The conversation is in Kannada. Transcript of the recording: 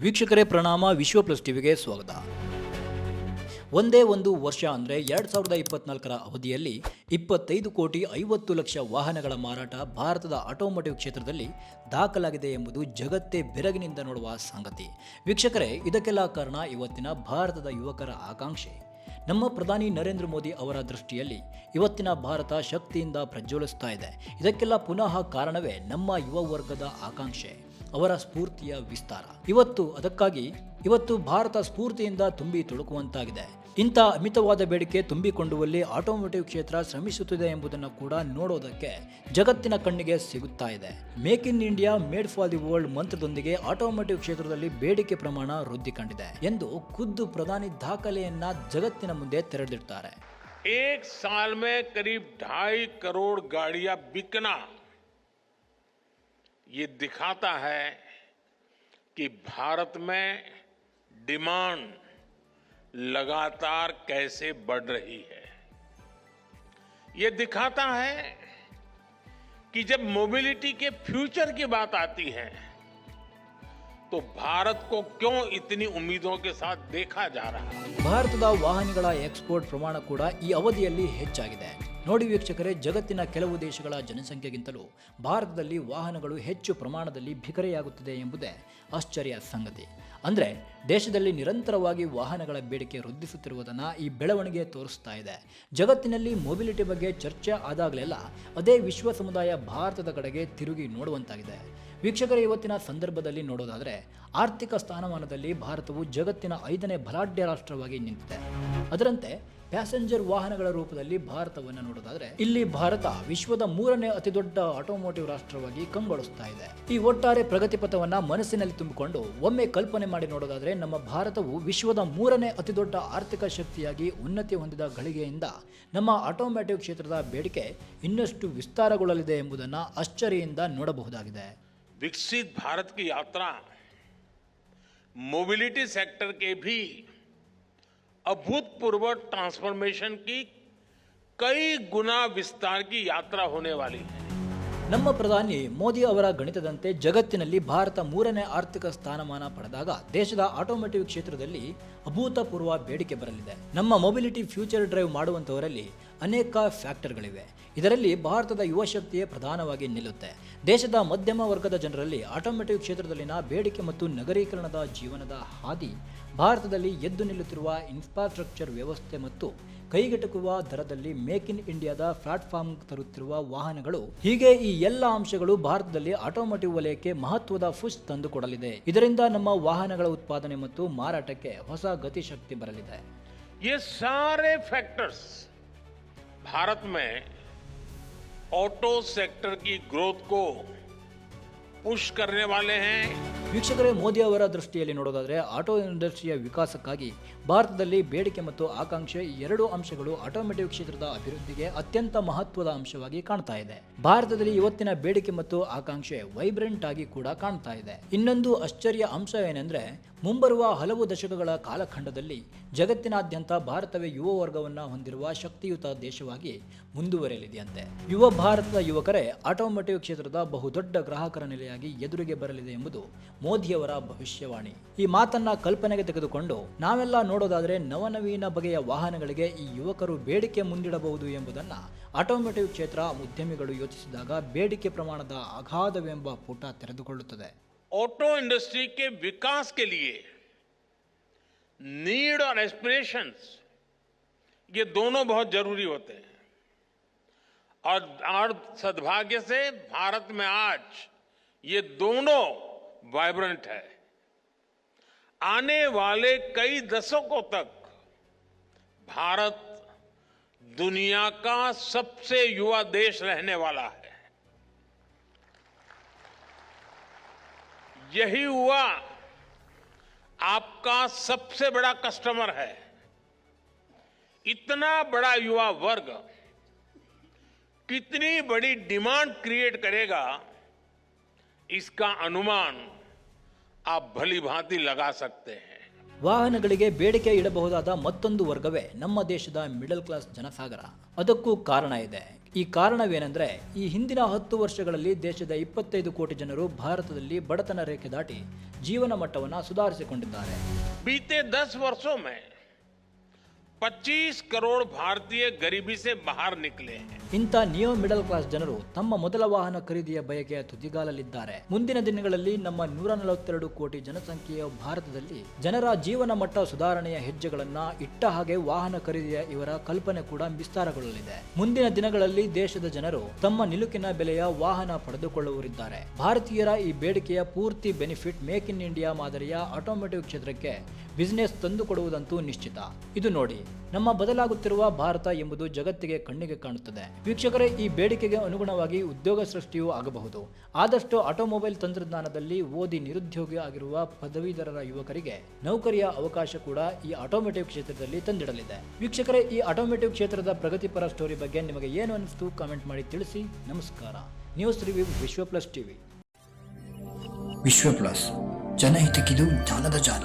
ವೀಕ್ಷಕರೇ, ಪ್ರಣಾಮ, ವಿಶ್ವ ಪ್ಲಸ್ ಟಿವಿಗೆ ಸ್ವಾಗತ. ಒಂದೇ ಒಂದು ವರ್ಷ ಅಂದರೆ ಎರಡು ಸಾವಿರದ ಇಪ್ಪತ್ನಾಲ್ಕರ ಅವಧಿಯಲ್ಲಿ ಇಪ್ಪತ್ತೈದು ಕೋಟಿ ಐವತ್ತು ಲಕ್ಷ ವಾಹನಗಳ ಮಾರಾಟ ಭಾರತದ ಆಟೋಮೋಟಿವ್ ಕ್ಷೇತ್ರದಲ್ಲಿ ದಾಖಲಾಗಿದೆ ಎಂಬುದು ಜಗತ್ತೇ ಬೆರಗಿನಿಂದ ನೋಡುವ ಸಂಗತಿ. ವೀಕ್ಷಕರೇ, ಇದಕ್ಕೆಲ್ಲ ಕಾರಣ ಇವತ್ತಿನ ಭಾರತದ ಯುವಕರ ಆಕಾಂಕ್ಷೆ. ನಮ್ಮ ಪ್ರಧಾನಿ ನರೇಂದ್ರ ಮೋದಿ ಅವರ ದೃಷ್ಟಿಯಲ್ಲಿ ಇವತ್ತಿನ ಭಾರತ ಶಕ್ತಿಯಿಂದ ಪ್ರಜ್ವಲಿಸ್ತಾ ಇದೆ. ಇದಕ್ಕೆಲ್ಲ ಪುನಃ ಕಾರಣವೇ ನಮ್ಮ ಯುವ ವರ್ಗದ ಆಕಾಂಕ್ಷೆ. ಅವರ ಸ್ಫೂರ್ತಿಯ ವಿಸ್ತಾರ ಇವತ್ತು ಅದಕ್ಕಾಗಿ ಇವತ್ತು ಭಾರತ ಸ್ಫೂರ್ತಿಯಿಂದ ತುಂಬಿ ತುಳುಕುವಂತಾಗಿದೆ ಇಂಥ ಅಮಿತವಾದ ಬೇಡಿಕೆ ತುಂಬಿಕೊಂಡುವಲ್ಲಿ ಆಟೋಮೋಟಿವ್ ಕ್ಷೇತ್ರ ಶ್ರಮಿಸುತ್ತಿದೆ ಎಂಬುದನ್ನು ಕೂಡ ನೋಡೋದಕ್ಕೆ ಜಗತ್ತಿನ ಕಣ್ಣಿಗೆ ಸಿಗುತ್ತಾ ಇದೆ make in India made for the world ಮಂತ್ರದೊಂದಿಗೆ automotive ಕ್ಷೇತ್ರದಲ್ಲಿ ಬೇಡಿಕೆ ಪ್ರಮಾಣ ವೃದ್ಧಿ ಕಂಡಿದೆ ಎಂದು ಖುದ್ದು ಪ್ರಧಾನಿ ದಾಖಲೆಯನ್ನ ಜಗತ್ತಿನ ಮುಂದೆ ತೆರೆದಿಡ್ತಾರೆ एक साल में करीब ढाई करोड़ गाड़ियां बिकना ये दिखाता है कि भारत में डिमांड लगातार कैसे बढ़ रही है ये दिखाता है कि जब मोबिलिटी के फ्यूचर की बात आती है तो भारत को क्यों इतनी उम्मीदों के साथ देखा जा रहा है ಭಾರತದ ವಾಹನಗಳ ಎಕ್ಸ್ಪೋರ್ಟ್ ಪ್ರಮಾಣ ಕೂಡ ಈ ಅವಧಿಯಲ್ಲಿ ಹೆಚ್ಚಾಗಿದೆ ನೋಡಿ ವೀಕ್ಷಕರೇ, ಜಗತ್ತಿನ ಕೆಲವು ದೇಶಗಳ ಜನಸಂಖ್ಯೆಗಿಂತಲೂ ಭಾರತದಲ್ಲಿ ವಾಹನಗಳು ಹೆಚ್ಚು ಪ್ರಮಾಣದಲ್ಲಿ ಬಿಕರೆಯಾಗುತ್ತಿದೆ ಎಂಬುದೇ ಆಶ್ಚರ್ಯ ಸಂಗತಿ. ಅಂದರೆ, ದೇಶದಲ್ಲಿ ನಿರಂತರವಾಗಿ ವಾಹನಗಳ ಬೇಡಿಕೆ ವೃದ್ಧಿಸುತ್ತಿರುವುದನ್ನು ಈ ಬೆಳವಣಿಗೆ ತೋರಿಸ್ತಾ ಇದೆ. ಜಗತ್ತಿನಲ್ಲಿ ಮೊಬಿಲಿಟಿ ಬಗ್ಗೆ ಚರ್ಚೆ ಆದಾಗಲೆಲ್ಲ ಅದೇ ವಿಶ್ವ ಸಮುದಾಯ ಭಾರತದ ಕಡೆಗೆ ತಿರುಗಿ ನೋಡುವಂತಾಗಿದೆ. ವೀಕ್ಷಕರ, ಇವತ್ತಿನ ಸಂದರ್ಭದಲ್ಲಿ ನೋಡೋದಾದರೆ, ಆರ್ಥಿಕ ಸ್ಥಾನಮಾನದಲ್ಲಿ ಭಾರತವು ಜಗತ್ತಿನ ಐದನೇ ಬಲಾಢ್ಯ ರಾಷ್ಟ್ರವಾಗಿ ನಿಂತಿದೆ. ಅದರಂತೆ ಪ್ಯಾಸೆಂಜರ್ ವಾಹನಗಳ ರೂಪದಲ್ಲಿ ಭಾರತವನ್ನು ನೋಡೋದಾದ್ರೆ ಇಲ್ಲಿ ಭಾರತ ವಿಶ್ವದ ಮೂರನೇ ಅತಿದೊಡ್ಡ ಆಟೋಮೋಟಿವ್ ರಾಷ್ಟ್ರವಾಗಿ ಕಂಗೊಳಿಸ್ತಾ ಇದೆ ಈ ಒಟ್ಟಾರೆ ಪ್ರಗತಿ ಪಥವನ್ನ ಮನಸ್ಸಿನಲ್ಲಿ ತುಂಬಿಕೊಂಡು ಒಮ್ಮೆ ಕಲ್ಪನೆ ಮಾಡಿ ನೋಡೋದಾದ್ರೆ ನಮ್ಮ ಭಾರತವು ವಿಶ್ವದ ಮೂರನೇ ಅತಿದೊಡ್ಡ ಆರ್ಥಿಕ ಶಕ್ತಿಯಾಗಿ ಉನ್ನತಿ ಹೊಂದಿದ ಗಳಿಗೆಯಿಂದ ನಮ್ಮ ಆಟೋಮ್ಯಾಟಿವ್ ಕ್ಷೇತ್ರದ ಬೇಡಿಕೆ ಇನ್ನಷ್ಟು ವಿಸ್ತಾರಗೊಳ್ಳಲಿದೆ ಎಂಬುದನ್ನು ಅಚ್ಚರಿಯಿಂದ ನೋಡಬಹುದಾಗಿದೆ विकसित भारत की यात्रा मोबिलिटी सेक्टर के भी अभूतपूर्व ट्रांसफॉर्मेशन की कई गुना विस्तार की यात्रा होने वाली है ನಮ್ಮ ಪ್ರಧಾನಿ ಮೋದಿ ಅವರ ಗಣಿತದಂತೆ ಜಗತ್ತಿನಲ್ಲಿ ಭಾರತ ಮೂರನೇ ಆರ್ಥಿಕ ಸ್ಥಾನಮಾನ ಪಡೆದಾಗ ದೇಶದ ಆಟೋಮೋಟಿವ್ ಕ್ಷೇತ್ರದಲ್ಲಿ ಅಭೂತಪೂರ್ವ ಬೇಡಿಕೆ ಬರಲಿದೆ ನಮ್ಮ ಮೊಬಿಲಿಟಿ ಫ್ಯೂಚರ್ ಡ್ರೈವ್ ಮಾಡುವಂತವರಲ್ಲಿ ಅನೇಕ ಫ್ಯಾಕ್ಟರ್ಗಳಿವೆ ಇದರಲ್ಲಿ ಭಾರತದ ಯುವ ಶಕ್ತಿಯೇ ಪ್ರಧಾನವಾಗಿ ನಿಲ್ಲುತ್ತೆ ದೇಶದ ಮಧ್ಯಮ ವರ್ಗದ ಜನರಲ್ಲಿ ಆಟೋಮೋಟಿವ್ ಕ್ಷೇತ್ರದಲ್ಲಿನ ಬೇಡಿಕೆ ಮತ್ತು ನಗರೀಕರಣದ ಜೀವನದ ಹಾದಿ ಭಾರತದಲ್ಲಿ ಎದ್ದು ನಿಲ್ಲುತ್ತಿರುವ ಇನ್ಫ್ರಾಸ್ಟ್ರಕ್ಚರ್ ವ್ಯವಸ್ಥೆ ಮತ್ತು ಕೈಗೆಟಕುವ ದರದಲ್ಲಿ ಮೇಕ್ ಇನ್ ಇಂಡಿಯಾದ ಪ್ಲಾಟ್ಫಾರ್ಮ್ ತರುತ್ತಿರುವ ವಾಹನಗಳು ಹೀಗೆ ಈ ಎಲ್ಲ ಅಂಶಗಳು ಭಾರತದಲ್ಲಿ ಆಟೋಮೋಟಿವ್ ವಲಯಕ್ಕೆ ಮಹತ್ವದ ಫುಶ್ ತಂದುಕೊಡಲಿದೆ ಇದರಿಂದ ನಮ್ಮ ವಾಹನಗಳ ಉತ್ಪಾದನೆ ಮತ್ತು ಮಾರಾಟಕ್ಕೆ ಹೊಸ ಗತಿಶಕ್ತಿ ಬರಲಿದೆ ये सारे फैक्टर्स भारत में ऑटो सेक्टर की ग्रोथ को पुश करने वाले हैं ವೀಕ್ಷಕರೇ ಮೋದಿ ಅವರ ದೃಷ್ಟಿಯಲ್ಲಿ ನೋಡೋದಾದ್ರೆ ಆಟೋ ಇಂಡಸ್ಟ್ರಿಯ ವಿಕಾಸಕ್ಕಾಗಿ ಭಾರತದಲ್ಲಿ ಬೇಡಿಕೆ ಮತ್ತು ಆಕಾಂಕ್ಷೆ ಈ ಎರಡು ಅಂಶಗಳು ಆಟೋಮೋಟಿವ್ ಕ್ಷೇತ್ರದ ಅಭಿವೃದ್ಧಿಗೆ ಅತ್ಯಂತ ಮಹತ್ವದ ಅಂಶವಾಗಿ ಕಾಣ್ತಾ ಇದೆ ಭಾರತದಲ್ಲಿ ಇವತ್ತಿನ ಬೇಡಿಕೆ ಮತ್ತು ಆಕಾಂಕ್ಷೆ ವೈಬ್ರೆಂಟ್ ಆಗಿ ಕೂಡ ಕಾಣ್ತಾ ಇದೆ ಇನ್ನೊಂದು ಆಶ್ಚರ್ಯ ಅಂಶ ಏನೆಂದ್ರೆ ಮುಂಬರುವ ಹಲವು ದಶಕಗಳ ಕಾಲಖಂಡದಲ್ಲಿ ಜಗತ್ತಿನಾದ್ಯಂತ ಭಾರತವೇ ಯುವ ವರ್ಗವನ್ನು ಹೊಂದಿರುವ ಶಕ್ತಿಯುತ ದೇಶವಾಗಿ ಮುಂದುವರೆಯಲಿದೆಯಂತೆ. ಯುವ ಭಾರತದ ಯುವಕರೇ ಆಟೋಮೋಟಿವ್ ಕ್ಷೇತ್ರದ ಬಹುದೊಡ್ಡ ಗ್ರಾಹಕರ ನೆಲೆಯಾಗಿ ಎದುರಿಗೆ ಬರಲಿದೆ ಎಂಬುದು ಮೋದಿಯವರ ಭವಿಷ್ಯವಾಣಿ. ಈ ಮಾತನ್ನ ಕಲ್ಪನೆಗೆ ತೆಗೆದುಕೊಂಡು ನಾವೆಲ್ಲ ನೋಡೋದಾದರೆ ನವನವೀನ ಬಗೆಯ ವಾಹನಗಳಿಗೆ ಈ ಯುವಕರು ಬೇಡಿಕೆ ಮುಂದಿಡಬಹುದು ಎಂಬುದನ್ನ ಆಟೋಮೋಟಿವ್ ಕ್ಷೇತ್ರ ಉದ್ಯಮಿಗಳು ಯೋಚಿಸಿದಾಗ ಬೇಡಿಕೆ ಪ್ರಮಾಣದ ಅಗಾಧವೆಂಬ ಪುಟ ತೆರೆದುಕೊಳ್ಳುತ್ತದೆ. ऑटो इंडस्ट्री के विकास के लिए नीड और एस्पिरेशंस ये दोनों बहुत ज़रूरी होते हैं। और, और सद्भाग्य से भारत में आज ये दोनों वाइब्रेंट है। आने वाले कई दशकों तक भारत दुनिया का सबसे युवा देश रहने वाला है। यही हुआ आपका सबसे बड़ा कस्टमर है इतना बड़ा युवा वर्ग कितनी बड़ी डिमांड क्रिएट करेगा इसका अनुमान आप भली भांति लगा सकते हैं ವಾಹನಗಳಿಗೆ ಬೇಡಿಕೆ ಇಡಬಹುದಾದ ಮತ್ತೊಂದು ವರ್ಗವೇ ನಮ್ಮ ದೇಶದ ಮಿಡಲ್ ಕ್ಲಾಸ್ ಜನಸಾಗರ ಅದಕ್ಕೂ ಕಾರಣ ಇದೆ ಈ ಕಾರಣವೇನೆಂದರೆ, ಈ ಹಿಂದಿನ ಹತ್ತು ವರ್ಷಗಳಲ್ಲಿ ದೇಶದ ಇಪ್ಪತ್ತೈದು ಕೋಟಿ ಜನರು ಭಾರತದಲ್ಲಿ ಬಡತನ ರೇಖೆ ದಾಟಿ ಜೀವನ ಮಟ್ಟವನ್ನು ಸುಧಾರಿಸಿಕೊಂಡಿದ್ದಾರೆ. ಬೀತೆ ದಸ್ ವರ್ಷೋ ಮೇ ಪಚ್ಚೀಸ್ ಕರೋಡ್ ಭಾರತೀಯ ಗರಿಬಿ ಸೆ ಬಾಹರ್ ನಿಕಲೆ. ಇಂಥ ನಿಯೋ ಮಿಡಲ್ ಕ್ಲಾಸ್ ಜನರು ತಮ್ಮ ಮೊದಲ ವಾಹನ ಖರೀದಿಯ ಬಯಕೆಯ ತುದಿಗಾಲಲ್ಲಿದ್ದಾರೆ. ಮುಂದಿನ ದಿನಗಳಲ್ಲಿ ನಮ್ಮ ನೂರ ನಲವತ್ತೆರಡು ಕೋಟಿ ಜನಸಂಖ್ಯೆಯ ಭಾರತದಲ್ಲಿ ಜನರ ಜೀವನ ಮಟ್ಟ ಸುಧಾರಣೆಯ ಹೆಜ್ಜೆಗಳನ್ನ ಇಟ್ಟ ಹಾಗೆ ವಾಹನ ಖರೀದಿಯ ಇವರ ಕಲ್ಪನೆ ಕೂಡ ವಿಸ್ತಾರಗೊಳ್ಳಲಿದೆ. ಮುಂದಿನ ದಿನಗಳಲ್ಲಿ ದೇಶದ ಜನರು ತಮ್ಮ ನಿಲುಕಿನ ಬೆಲೆಯ ವಾಹನ ಪಡೆದುಕೊಳ್ಳುವರಿದ್ದಾರೆ ಭಾರತೀಯರ ಈ ಬೇಡಿಕೆಯ ಪೂರ್ತಿ ಬೆನಿಫಿಟ್ ಮೇಕ್ ಇನ್ ಇಂಡಿಯಾ ಮಾದರಿಯ ಆಟೋಮೋಟಿವ್ ಕ್ಷೇತ್ರಕ್ಕೆ ಬಿಸಿನೆಸ್ ತಂದುಕೊಡುವುದಂತೂ ನಿಶ್ಚಿತ. ಇದು ನೋಡಿ, ನಮ್ಮ ಬದಲಾಗುತ್ತಿರುವ ಭಾರತ ಎಂಬುದು ಜಗತ್ತಿಗೆ ಕಣ್ಣಿಗೆ ಕಾಣುತ್ತದೆ. ವೀಕ್ಷಕರೇ, ಈ ಬೇಡಿಕೆಗೆ ಅನುಗುಣವಾಗಿ ಉದ್ಯೋಗ ಸೃಷ್ಟಿಯೂ ಆಗಬಹುದು. ಆದಷ್ಟು ಆಟೋಮೊಬೈಲ್ ತಂತ್ರಜ್ಞಾನದಲ್ಲಿ ಓದಿ ನಿರುದ್ಯೋಗಿ ಆಗಿರುವ ಪದವೀಧರರ ಯುವಕರಿಗೆ ನೌಕರಿಯ ಅವಕಾಶ ಕೂಡ ಈ ಆಟೋಮೋಟಿವ್ ಕ್ಷೇತ್ರದಲ್ಲಿ ತಂದಿಡಲಿದೆ. ವೀಕ್ಷಕರೇ, ಈ ಆಟೋಮೋಟಿವ್ ಕ್ಷೇತ್ರದ ಪ್ರಗತಿಪರ ಸ್ಟೋರಿ ಬಗ್ಗೆ ನಿಮಗೆ ಏನು ಅನಿಸ್ತು ಕಾಮೆಂಟ್ ಮಾಡಿ ತಿಳಿಸಿ. ನಮಸ್ಕಾರ. News review Vishwa plus TV. Vishwa plus ಜನಹಿತಕ್ಕಿದು ಜಾಲದ ಜಾಲ.